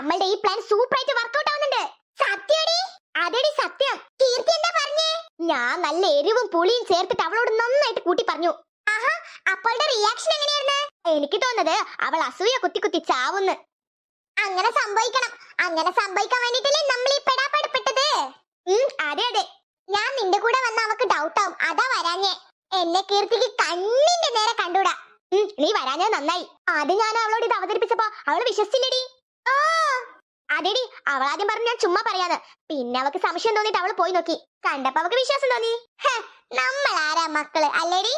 നമ്മളുടെ ഈ plan super ആയിട്ട് വർക്കൗട്ട് ആവുന്നുണ്ട്. സത്യടി? അതെടി സത്യം. കീർത്തി എന്താ പറഞ്ഞേ? ഞാൻ നല്ല എരിവും പുളിയും ചേർത്തിട്ട് അവളോട് നന്നായിട്ട് കൂട്ടി പറഞ്ഞു. ആഹാ അപ്പോളുടെ റിയാക്ഷൻ എങ്ങനെയായിരുന്നു? എനിക്ക് തോന്നുന്നത് അവൾ അസൂയ കുത്തി കുത്തി ചാവുന്നു. അങ്ങനെ സംഭവിക്കണം. അങ്ങനെ സംഭവിക്കാൻ വേണ്ടിട്ടല്ലേ നമ്മൾ ഈ പെടാപ്പാടുപ്പെട്ടത്. അതെ അതെ. ഞാൻ നിന്റെ കൂടെ വന്ന അവക്ക് ഡൗട്ട് ആവും. അതാ വരാഞ്ഞേ. എന്നെ കീർത്തിക്ക് കണ്ണിന്റെ നേരെ കണ്ടൂടാ നീ വരാഞ്ഞത് നന്നായി. അത് ഞാൻ അവളോട് ഇത് അവതരിപ്പിച്ചപ്പോ അവൾ വിശ്വസിച്ചില്ലടി. അതെടി അവൾ ആദ്യം പറഞ്ഞു ഞാൻ ചുമ്മാ പറയാന്ന് പിന്നെ അവക്ക് സംശയം തോന്നിട്ട് അവൾ പോയി നോക്കി. കണ്ടപ്പോ അവക്ക് വിശ്വാസം തോന്നി. ഹെ, നമ്മൾ ആരാ മക്കൾ അല്ലേടി.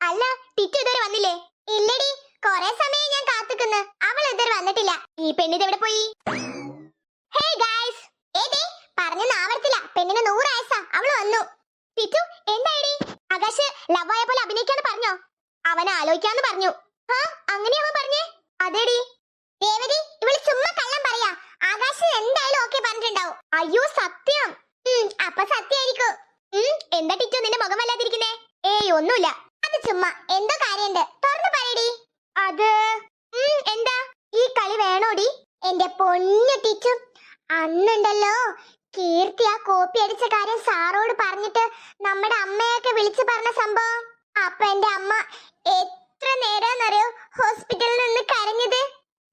അല്ല ടിറ്റു ഇതുവരെ വന്നില്ലേ? ഇല്ലടി കൊറേ സമയം ഞാൻ കാത്തുക്കുന്നു. അവൾ ഇതുവരെ വന്നിട്ടില്ല. ഈ പെണ്ണിത് എവിടെ പോയി? Hey guys. ഏതേ ആവർത്തില്ല പെണ്ണിന് നൂറ് വയസ്സാ. അവൾ വന്നു. ടിറ്റു എന്തായിടി? ആകാശ് ലവ് ആയ പോലെ അഭിനയിക്കാന്ന് പറഞ്ഞോ? അവൻ ആലോചിക്കാന്ന് പറഞ്ഞു. ആ അങ്ങനെ പറഞ്ഞേ? അതേടി ദേവതി ഇവൾ ചുമ്മാ കള്ളം പറയാ. ആകാശ് എന്തായാലും ഓക്കെ പറഞ്ഞിട്ടുണ്ടാവും. അയ്യോ സത്യം. അപ്പൊ സത്യായിരിക്കും. എന്താ ടിറ്റോ നിന്റെ മുഖം വല്ലാതിരിക്കുന്നേ? ഏയ് ഒന്നുമില്ല. അത് ചുമ്മാ. എന്തോ കാര്യണ്ട് തുറന്നു പറയടി. അത് എന്താ? ഈ കളി വേണോടി? എന്റെ പൊന്നു ടിച്ചു അന്നുണ്ടല്ലോ കീർത്തി ആ കോപ്പി അടിച്ച കാര്യം സാറോട് പറഞ്ഞിട്ട് നമ്മുടെ അമ്മയൊക്കെ വിളിച്ചു പറഞ്ഞ സംഭവം. അപ്പൊ എന്റെ അമ്മ എത്ര നേരാന്നറിയോ ഹോസ്പിറ്റലിൽ നിന്ന് കരഞ്ഞത്?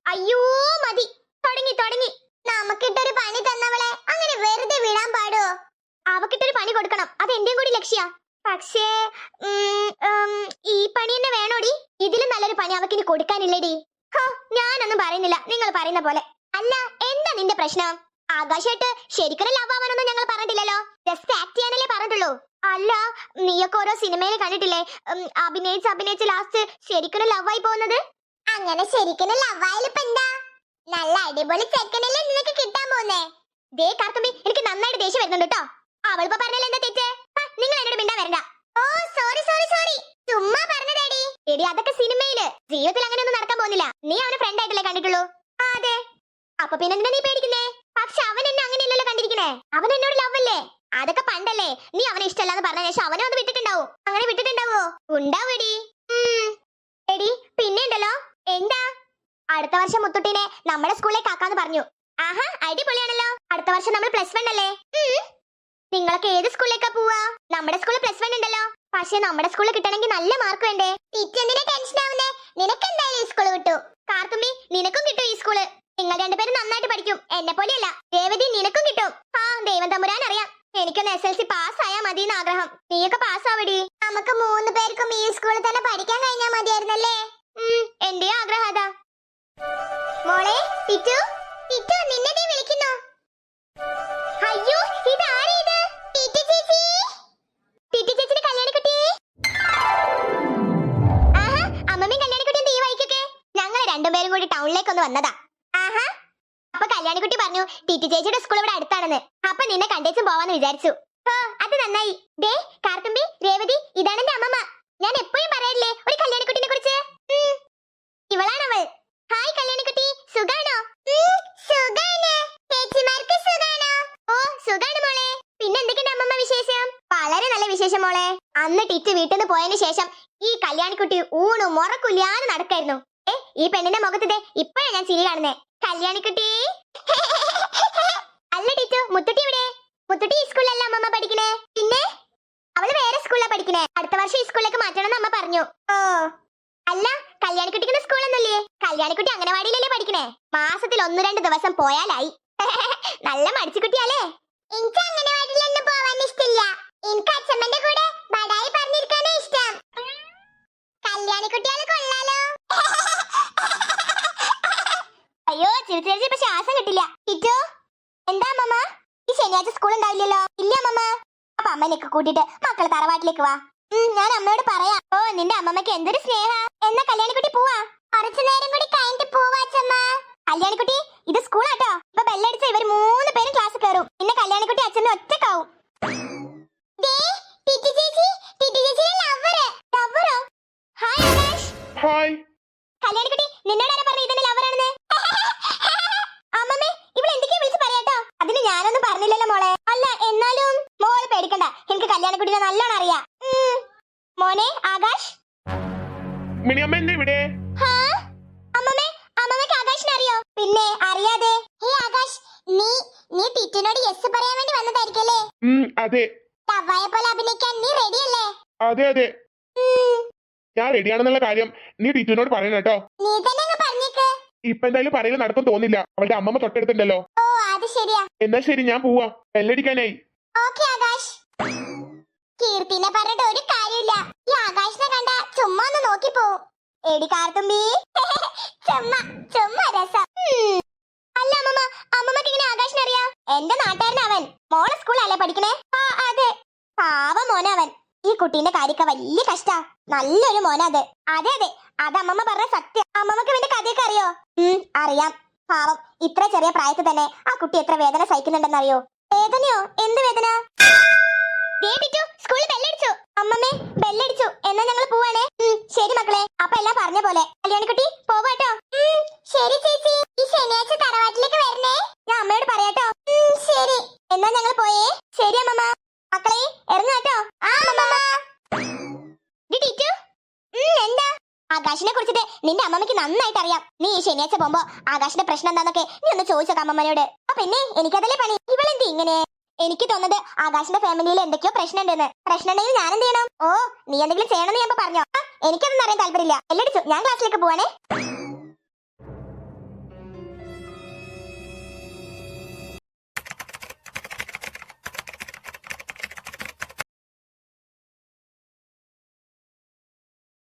അയ്യോ മതി. തുടങ്ങി തുടങ്ങി. നമുക്കിട്ടൊരു പണി തന്നവളെ. അങ്ങനെ വെറുതെ വിടാൻ പാടോ? അവക്കിട്ടൊരു പണി കൊടുക്കണം. അത് എന്റെയും കൂടി ലക്ഷ്യ. പക്ഷേ ഈ പണി തന്നെ വേണോടി? ഇതിലും നല്ലൊരു പണി അവക്കിനി കൊടുക്കാനില്ലേടി. ഹോ, ഞാനൊന്നും പറയുന്നില്ല. നിങ്ങൾ പറയുന്ന പോലെ. അല്ല എന്താ നിന്റെ പ്രശ്നം? ആകാശായിട്ട് ശരിക്കും ലവ് ആവാനൊന്നും ഞങ്ങൾ പറഞ്ഞിട്ടില്ലല്ലോ. ജസ്റ്റ് ആക്ട് ചെയ്യാനല്ലേ പറഞ്ഞിട്ടുള്ളൂ. അല്ല നീയൊക്കെ ഓരോ സിനിമയിൽ കണ്ടിട്ടില്ലേ? അഭിനയിച്ച് അഭിനയിച്ച് ലാസ്റ്റ് ശരിക്കും ലവ് ആയി പോകുന്നത്? അങ്ങനെ ശരിക്കും ലവ് ആയാലിപ്പോ എന്താ? നല്ല അടിപൊളി ചെക്കനല്ലേ നിനക്ക് കിട്ടാൻ പോന്നേ ദേ കാർത്തുമ്പി എനിക്ക് നന്നായിട്ട് ദേഷ്യം വരുന്നുണ്ട് കേട്ടോ അവളിപ്പോ പറഞ്ഞാൽ എന്താ തെറ്റ്? നിങ്ങൾ എന്നോട് മിണ്ടാ വരണ്ട. ഓ സോറി സോറി സോറി ചുമ്മാ പറഞ്ഞതേടി. എടി അതൊക്കെ സിനിമയിൽ. ജീവിതത്തിൽ അങ്ങനെ ഒന്നും നടക്കാൻ പോകുന്നില്ല. നീ അവനെ ഫ്രണ്ട് ആയിട്ടല്ലേ കണ്ടിട്ടുള്ളൂ? ആ, അതെ. അപ്പൊ പിന്നെ എന്തിനാ നീ പേടിക്കുന്നേ? പക്ഷെ അവൻ എന്നെ അങ്ങനെയല്ലല്ലോ കണ്ടിരിക്കണേ. അവൻ എന്നോട് ലവ് അല്ലേ? അതൊക്കെ പണ്ടല്ലേ. നീ അവനെ ഇഷ്ടമല്ലാന്ന് പറഞ്ഞ ശേഷം അവനെ ഒന്ന് വിട്ടിട്ടുണ്ടാവും. അങ്ങനെ വിട്ടിട്ടുണ്ടാവോ ഉണ്ടാവും എടി എടി പിന്നെ ഉണ്ടല്ലോ. എന്താ? അടുത്ത വർഷം മുത്തുട്ടിനെ നമ്മുടെ സ്കൂളിലേക്ക് ആക്കാന്ന് പറഞ്ഞു. ആഹാ അടിപൊളിയാണല്ലോ. അടുത്ത വർഷം നമ്മൾ പ്ലസ് വൺ അല്ലേ? നിങ്ങൾക്ക് ഏത് സ്കൂളിലേക്കാ പോവാ? നമ്മുടെ സ്കൂളിൽ പ്ലസ് വൺ ഉണ്ടല്ലോ. പക്ഷെ നമ്മുടെ സ്കൂളിൽ കിട്ടണമെങ്കിൽ നല്ല മാർക്ക് വേണ്ടേ? ടീച്ചറിനെ ടെൻഷൻ ആവുന്നേ? നിനക്ക് എന്തായാലും ഈ സ്കൂൾ കിട്ടു. കാർത്തുമ്പി നിനക്കും കിട്ടും ഈ സ്കൂൾ നിങ്ങൾ രണ്ടുപേരും നന്നായിട്ട് പഠിക്കും. എന്നെ പോലെയല്ല. രേവതി നിനക്കും കിട്ടും. ആ ദൈവം തമ്പുരാൻ അറിയാം. എനിക്കൊന്ന് എസ് എൽ സി പാസ് ആയാ മതി എന്ന് ആഗ്രഹം. നീയൊക്കെ പാസ് ആവടി. നമുക്ക് മൂന്ന് പേർക്കും ഈ സ്കൂളിൽ തന്നെ പഠിക്കാൻ കഴിഞ്ഞാൽ മതിയായിരുന്നല്ലേ? എന്റെ ആഗ്രഹം മോളെ ടിറ്റു ടിറ്റു നിന്നെ നീ വിളിക്കുന്നു. അയ്യോ ഇത്? ചേച്ചി? ചേച്ചിയുടെ കല്യാണിക്കുട്ടി? കൂടി ടൗണിലേക്ക് ഒന്ന് വന്നതാ. കല്യാണിക്കുട്ടി പറഞ്ഞു ചേച്ചിയുടെ സ്കൂൾ ഇവിടെ അടുത്താണെന്ന്. നിന്നെ കണ്ടേച്ചും ഓ അത് നന്നായി. ദേ രേവതി ഇതാണ് എന്റെ അമ്മമ്മ. ഞാൻ എപ്പോഴും പറയാറില്ലേ ഒരു കല്യാണിക്കുട്ടിനെ കുറിച്ച്? ഹായ് കല്യാണിക്കുട്ടി സുഖാണോ? സുഖാണ്. ചേച്ചിമാർക്ക് സുഖാണോ? ഓ സുഖാണ് മോളെ. പിന്നെ എന്തൊക്കെയുണ്ട് അമ്മമ്മ വിശേഷം? വളരെ നല്ല വിശേഷം മോളെ. അന്ന് ടിറ്റ് വീട്ടിൽ നിന്ന് പോയതിനു ശേഷം ഈ കല്യാണിക്കുട്ടി ഊണു മുറക്കുല്ലാതെ നടക്കായിരുന്നു. ഏ ഈ പെണ്ണിന്റെ മുഖത്തിതേ ഇപ്പോഴാ ഞാൻ ചിരി കാണുന്നേ. കല്യാണിക്കുട്ടി. അല്ല ടീച്ചു മുത്തുട്ടി ഇവിടെ മുത്തുട്ടി ഈ സ്കൂളിലല്ല അമ്മമ്മ പഠിക്കണേ? പിന്നെ? അവൾ വേറെ സ്കൂളിലാ പഠിക്കണേ. അടുത്ത വർഷം ഈ സ്കൂളിലേക്ക് മാറ്റണം അമ്മ പറഞ്ഞു. ഓ. അല്ല കല്യാണിക്കുട്ടിക്കുന്ന സ്കൂളൊന്നല്ലേ കല്യാണിക്കുട്ടി അംഗനവാടിയിലല്ലേ പഠിക്കണേ? മാസത്തിൽ ഒന്ന് രണ്ട് ദിവസം പോയാലായി. നല്ല മടിച്ചുകുട്ടിയാലേ. എനിക്ക് അംഗനവാടിയിലൊന്നും പോവാൻ ഇഷ്ടമില്ല എനിക്ക് അച്ഛമ്മന്റെ കൂടെ ബടായി പറഞ്ഞിരിക്കാനാ ഇഷ്ടം. കല്യാണിക്കുട്ടിയാൽ കൊള്ളാലോ. അയ്യോ ചിരിച്ചിരിച്ചപ്പോ ശ്വാസം കിട്ടില്ല. കിറ്റു എന്താ അമ്മമ്മ? ഈ ശനിയാഴ്ച സ്കൂൾ ഉണ്ടാവില്ലല്ലോ ഇല്ല മമ്മ അപ്പൊ അമ്മനെയൊക്കെ കൂട്ടിട്ട് മക്കൾ തറവാട്ടിലേക്ക് വാ. ഞാൻ അമ്മയോട് പറയാം. ഓ നിന്റെ അമ്മമ്മക്ക് എന്തൊരു സ്നേഹ. എന്നാ കല്യാണിക്കുട്ടി പോവാ. കുറച്ചു നേരം കൂടി കഴിഞ്ഞിട്ട് പോവാ അച്ഛമ്മ. കല്യാണിക്കുട്ടി ഇത് സ്കൂളാട്ടോ ഇപ്പൊ ബെല്ലടിച്ച അതെ. തവ്വായെ പോലെ അഭിനയിക്കാൻ നീ റെഡിയല്ലേ അതെ അതെ. ഞാൻ റെഡിയാണെന്നുള്ള കാര്യം നീ ടീച്ചറിനോട് പറയണം കേട്ടോ. നീ തന്നെ അങ്ങ് പറഞ്ഞേക്ക്. ഇപ്പൊ എന്തായാലും പറയുന്നത് നടക്കും തോന്നില്ല. അവളുടെ അമ്മമ്മ തൊട്ടടുത്തുണ്ടല്ലോ. ഓ അത് ശരിയാ. എന്നാ ശരി ഞാൻ പോവാ. ബെല്ലടിക്കാനായി. ഓക്കെ ആകാശ്. കീർത്തിനെ പറഞ്ഞിട്ട് ഒരു കാര്യമില്ല. ഈ ആകാശിനെ കണ്ട ചുമ്മാ ഒന്ന് നോക്കി പോവും എടി കാർത്തുമ്പി. ചുമ്മാ ചുമ്മാ രസം ഉം. അല്ല അമ്മമ്മ അമ്മമ്മക്ക് ഇങ്ങനെ ആകാശിനെ എന്റെ അവൻ മോളെ സ്കൂളല്ലേ പഠിക്കണേ? ആ അതെ. പാവ മോനവൻ. ഈ കുട്ടീന്റെ കാര്യക്ക വലിയ കഷ്ടാ. നല്ലൊരു മോനത്. അത് അതെ. അതെ അമ്മമ്മ പറഞ്ഞ സത്യം. അമ്മമ്മക്ക് ഇവന്റെ കഥയൊക്കെ അറിയോ? ഉം അറിയാം. പാവം. ഇത്ര ചെറിയ പ്രായത്തിൽ തന്നെ ആ കുട്ടി എത്ര വേദന സഹിക്കുന്നുണ്ടെന്ന് അറിയോ വേദനയോ? എന്ത് വേദന? സ്കൂളിൽ ബെല്ലടിച്ചു. അമ്മമ്മേ ബെല്ലടിച്ചു. എന്നാ ഞങ്ങൾ പോവാണേ? ശരി മക്കളെ. അപ്പൊ എല്ലാം പറഞ്ഞ പോലെ. കല്യാണിക്കുട്ടി പോവാട്ടോ. ശരി ചേച്ചി. ഈ ശനിയാഴ്ച തറവാട്ടിലേക്ക് വരണേ. ഞാൻ അമ്മയോട് പറയാട്ടോ. എന്നാ ഞങ്ങൾ പോയേ? ശരി അമ്മമ്മ. മക്കളെ ഇറങ്ങാട്ടോ എന്താ? ആകാശിനെ കുറിച്ചിട്ട് നിന്റെ അമ്മമ്മക്ക് നന്നായിട്ട് അറിയാം. നീ ഈ ശനിയാഴ്ച പോകുമ്പോ ആകാശിന്റെ പ്രശ്നം എന്താന്നൊക്കെ നീ ഒന്ന് ചോദിച്ചോ അമ്മമ്മനോട് ആ പിന്നെ എനിക്കതല്ലേ പണി? ഇവളെന്ത് ഇങ്ങനെ? എനിക്ക് തോന്നുന്നത് ആകാശിന്റെ ഫാമിലിയിൽ എന്തൊക്കെയോ പ്രശ്നമുണ്ടെന്ന്. പ്രശ്നം ഉണ്ടെങ്കിൽ ഞാൻ എന്ത് ചെയ്യണം? ഓ നീ എന്തെങ്കിലും ചെയ്യണമെന്ന് ഞാൻ പറഞ്ഞോ? എനിക്കതൊന്നും അറിയാൻ താല്പര്യമില്ല. എല്ലടിച്ചു ഞാൻ ക്ലാസ്സിലേക്ക് പോവാണേ.